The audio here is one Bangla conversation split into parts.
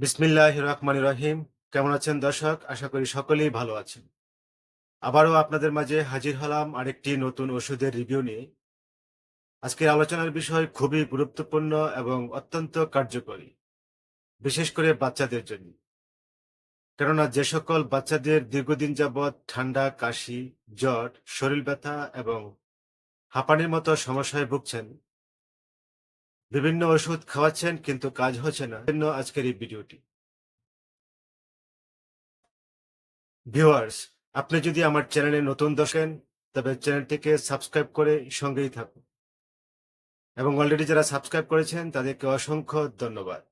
বিসমিল্লাহ রহমান রহিম। কেমন আছেন দর্শক? আশা করি সকলেই ভালো আছেন। আবারও আপনাদের মাঝে হাজির হলাম আরেকটি নতুন ওষুধের রিভিউ নিয়ে। আজকের আলোচনার বিষয় খুবই গুরুত্বপূর্ণ এবং অত্যন্ত কার্যকরী, বিশেষ করে বাচ্চাদের জন্য। কেননা যে সকল বাচ্চাদের দীর্ঘদিন যাবৎ ঠান্ডা, কাশি, জ্বর, শরীর ব্যথা এবং হাঁপানির মতো সমস্যায় ভুগছেন বিভিন্ন ওষুধ খাওয়াচ্ছেন, কিন্তু কাজ হচ্ছে না। জন্য আজকের এই ভিডিওটি। ভিউয়ার্স, আপনি যদি আমার চ্যানেলে নতুন দর্শকেন তবে চ্যানেলটিকে সাবস্ক্রাইব করে সঙ্গেই থাকুন। এবং অলরেডি যারা সাবস্ক্রাইব করেছেন, তাদেরকে অসংখ্য ধন্যবাদ।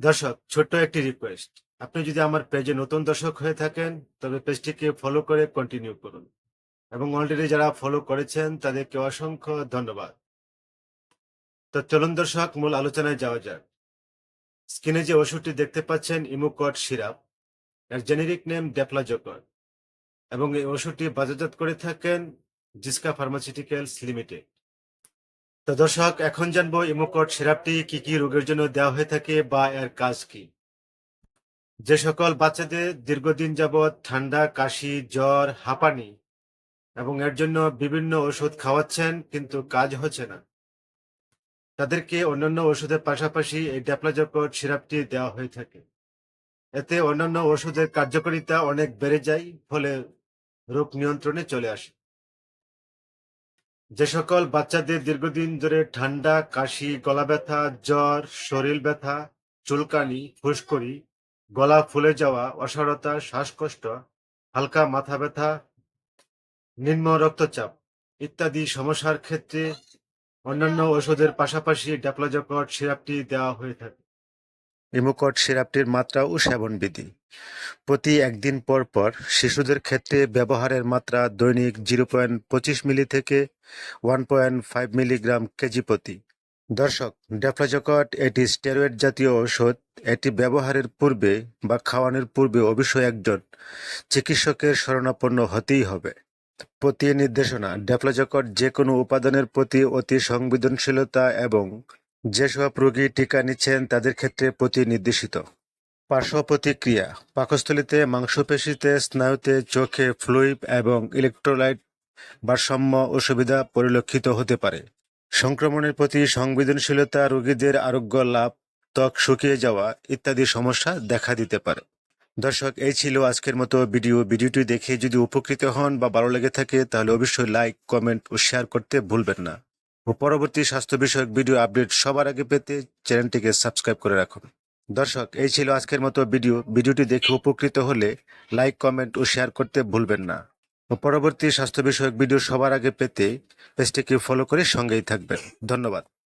দর্শক, ছোট্ট একটি রিকোয়েস্ট। আপনি যদি আমার পেজে নতুন দর্শক হয়ে থাকেন, তবে পেজটিকে ফলো করে কন্টিনিউ করুন। এবং অলরেডি যারা ফলো করেছেন, তাদেরকে অসংখ্য ধন্যবাদ। তো চলুন দর্শক, মূল আলোচনায় যাওয়া যাক। স্ক্রিনে যে ওষুধটি দেখতে পাচ্ছেন, ইমুকট সিরাপ। এর জেনেরিক নেম ডেপ্লাজকর এবং এই ওষুধটি বাজারজাত করে থাকেন জিসকা ফার্মাসিউটিক্যালস লিমিটেড। তো দর্শক, এখন জানব ইমুকট সিরাপটি কি কি রোগের জন্য দেওয়া হয়ে থাকে বা এর কাজ কি। যে সকল বাচ্চাদের দীর্ঘদিন যাবৎ ঠান্ডা, কাশি, জ্বর, হাঁপানি এবং এর জন্য বিভিন্ন ওষুধ খাওয়াচ্ছেন, কিন্তু কাজ হচ্ছে না। তাদেরকে অন্যান্য ওষুধের পাশাপাশি এই ড্যাপ্লাজকট সিরাপটি দেওয়া হয়ে থাকে। এতে অন্যান্য ওষুধের কার্যকারিতা অনেক বেড়ে যায়, ফলে রোগ নিয়ন্ত্রণে চলে আসে। যে সকল বাচ্চাদের দীর্ঘদিন ধরে ঠান্ডা, কাশি, গলা ব্যথা, জ্বর, শরীর ব্যথা, চুলকানি, ফুসকুড়ি, গলা ফুলে যাওয়া অসারতা শ্বাসকষ্ট, হালকা মাথা ব্যথা, নিম্ন রক্তচাপ ইত্যাদি সমস্যার ক্ষেত্রে অন্যান্য ওষুধের পাশাপাশি ড্যাপ্লাজকট সিরাপটি দেওয়া হয়ে থাকে। ইমোকট সিরাপটির মাত্রা ও সেবনবিধি প্রতি একদিন পর পর শিশুদের ক্ষেত্রে ব্যবহারের মাত্রা দৈনিক জিরো পয়েন্ট পঁচিশ মিলি থেকে one point five milligram kg প্রতি। দর্শক ড্যাপ্লাজকট এটি স্টেরয়েড জাতীয় ঔষধ এটি ব্যবহারের পূর্বে বা খাওয়ানোর পূর্বে অবশ্যই একজন চিকিৎসকের শরণাপন্ন হতেই হবে। প্রতি নির্দেশনা ড্যাপ্লাজকট যে কোনো উপাদানের প্রতি অতি সংবেদনশীলতা এবং যেসব রোগী টিকা নিচ্ছেন তাদের ক্ষেত্রে প্রতি নির্দেশিত। পার্শ্ব প্রতিক্রিয়া, পাকস্থলীতে, মাংসপেশিতে, স্নায়ুতে, চোখে ফ্লুইড এবং ইলেকট্রোলাইট ভারসাম্য অসুবিধা পরিলক্ষিত হতে পারে। সংক্রমণের প্রতি সংবেদনশীলতা, রোগীদের আরোগ্য লাভ, ত্বক শুকিয়ে যাওয়া ইত্যাদি সমস্যা দেখা দিতে পারে। দর্শক, এই ছিল আজকের মতো ভিডিও। ভিডিওটি দেখে যদি উপকৃত হন বা ভালো লেগে থাকে, তাহলে অবশ্যই লাইক, কমেন্ট ও শেয়ার করতে ভুলবেন না। ও পরবর্তী স্বাস্থ্য বিষয়ক ভিডিও আপডেট সবার আগে পেতে চ্যানেলটিকে সাবস্ক্রাইব করে রাখুন। দর্শক, এই ছিল আজকের মতো ভিডিও। ভিডিওটি দেখে উপকৃত হলে লাইক, কমেন্ট ও শেয়ার করতে ভুলবেন না। ও পরবর্তী স্বাস্থ্য বিষয়ক ভিডিও সবার আগে পেতে পেজটিকে ফলো করে সঙ্গেই থাকবেন। ধন্যবাদ।